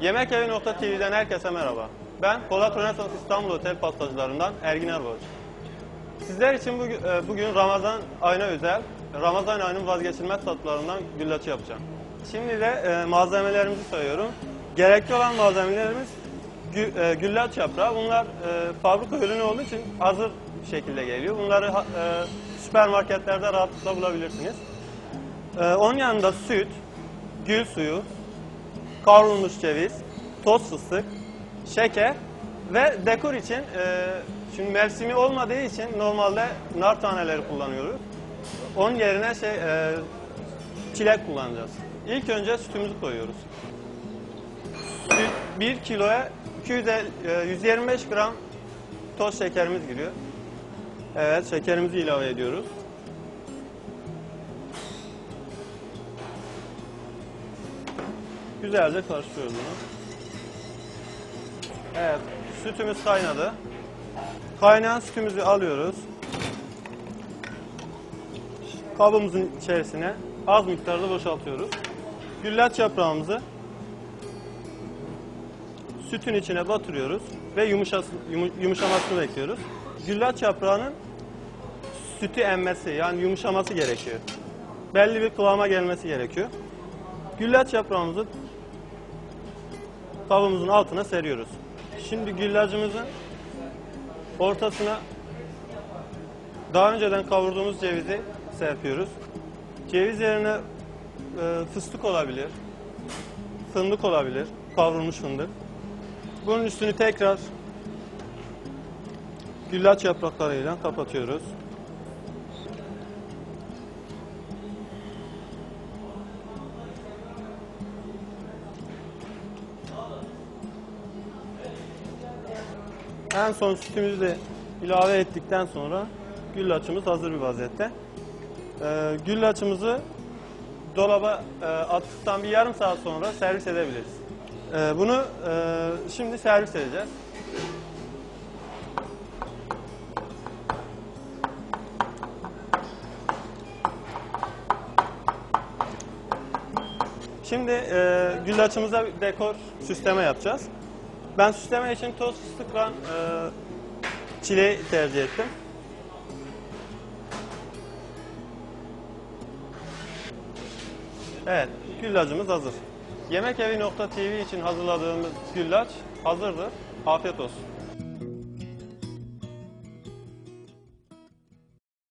Yemekevi.tv'den herkese merhaba. Ben Polat Rönesans İstanbul Otel pastacılarından Ergin Erboğaç. Sizler için bugün, e, bugün Ramazan ayına özel, Ramazan ayının vazgeçilmez tatlılarından güllaç yapacağım. Şimdi de e, malzemelerimizi sayıyorum. Gerekli olan malzemelerimiz gü, e, güllaç yaprağı. Bunlar e, fabrika ürünü olduğu için hazır şekilde geliyor. Bunları süpermarketlerde rahatlıkla bulabilirsiniz. E, onun yanında süt, gül suyu, kavrulmuş ceviz, toz fıstık, şeker ve dekor için e, şimdi mevsimi olmadığı için normalde nar taneleri kullanıyoruz. Onun yerine şey e, çilek kullanacağız. İlk önce sütümüzü koyuyoruz. Süt 1 kiloya 250, e, 125 gram toz şekerimiz giriyor. Evet şekerimizi ilave ediyoruz. Güzelce karıştırıyoruz bunu. Evet, sütümüz kaynadı. Kaynayan sütümüzü alıyoruz. Kabımızın içerisine az miktarda boşaltıyoruz. Güllaç yaprağımızı sütün içine batırıyoruz ve yumuşamasını bekliyoruz. Güllaç yaprağının sütü emmesi yani yumuşaması gerekiyor. Belli bir kıvama gelmesi gerekiyor. Güllaç yaprağımızı kabımızın altına seriyoruz. Şimdi güllacımızın ortasına daha önceden kavurduğumuz cevizi serpiyoruz. Ceviz yerine e, fıstık olabilir, fındık olabilir, kavrulmuş fındık. Bunun üstünü tekrar güllaç yapraklarıyla kapatıyoruz. En son sütümüzü de ilave ettikten sonra güllaçımız hazır bir vaziyette. Ee, güllaçımızı dolaba e, attıktan bir yarım saat sonra servis edebiliriz. Ee, bunu e, şimdi servis edeceğiz. Şimdi e, güllaçımıza dekor süsleme yapacağız. Ben süsleme için toz fıstıkla e, çileği tercih ettim. Evet, güllacımız hazır. Yemekevi.tv için hazırladığımız güllaç hazırdır. Afiyet olsun.